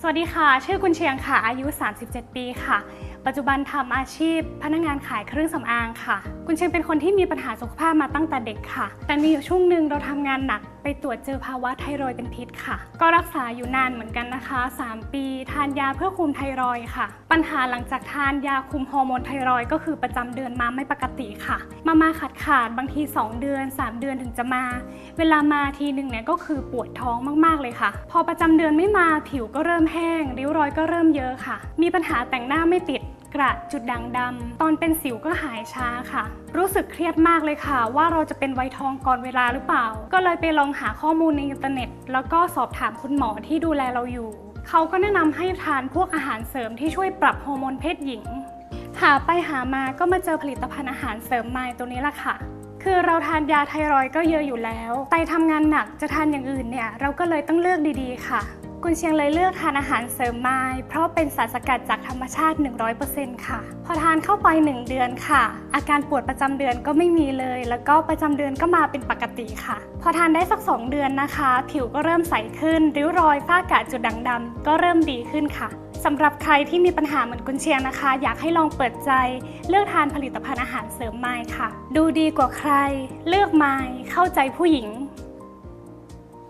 สวัสดีค่ะ ชื่อกุนเชียงค่ะ อายุ 37 ปีค่ะ ปัจจุบันทำอาชีพ พนักงานขายเครื่องสำอางค่ะกุนเชียงเป็นคนที่มีปัญหาสุขภาพมาตั้งแต่เด็กค่ะ แต่มีอยู่ช่วงหนึ่งเราทำงานหนักไปตรวจเจอภาวะไทรอยด์เป็นพิษค่ะ ก็รักษาอยู่นานเหมือนกันนะคะ 3 ปี ทานยาเพื่อคุมไทรอยด์ค่ะ ปัญหาหลังจากทานยาคุมฮอร์โมนไทรอยด์ก็คือประจำเดือนมาไม่ปกติค่ะ มามาขาดขาดบางที 2 เดือน 3 เดือนถึงจะมา เวลามาทีหนึ่งเนี่ยก็คือปวดท้องมากๆเลยค่ะ พอประจำเดือนไม่มาผิวก็เริ่มแห้งริ้วรอยก็เริ่มเยอะค่ะ มีปัญหาแต่งหน้าไม่ติด กระจุดด่างดำตอนเป็นสิวก็หายช้าค่ะ รู้สึกเครียดมากเลยค่ะ ว่าเราจะเป็นไวทองก่อนเวลาหรือเปล่า ก็เลยไปลองหาข้อมูลในอินเทอร์เน็ต แล้วก็สอบถามคุณหมอที่ดูแลเราอยู่ เขาก็แนะนำให้ทานพวกอาหารเสริมที่ช่วยปรับฮอร์โมนเพศหญิง หาไปหามาก็มาเจอผลิตภัณฑ์อาหารเสริมไมล์ตัวนี้ละค่ะคือเราทานยาไทรอยก็เยอะอยู่แล้ว ไตทำงานหนักจะทานอย่างอื่นเนี่ย เราก็เลยต้องเลือกดีๆค่ะ กุนเชียงเลยเลือกทานอาหารเสริมไมล์เพราะเป็นสารสกัดจากธรรมชาติ 100%ค่ะ พอทานเข้าไป 1 เดือนค่ะ อาการปวดประจำเดือนก็ไม่มีเลย แล้วก็ประจำเดือนก็มาเป็นปกติค่ะ พอทานได้สัก 2 เดือนนะคะ ผิวก็เริ่มใสขึ้น ริ้วรอยฝ้ากระจุดด่างดำก็เริ่มดีขึ้นค่ะสำหรับใครที่มีปัญหาเหมือนกุนเชียงนะคะ อยากให้ลองเปิดใจ เลือกทานผลิตภัณฑ์อาหารเสริมไมล์ค่ะ ดูดีกว่าใคร เลือกไมล์เข้าใจผู้หญิง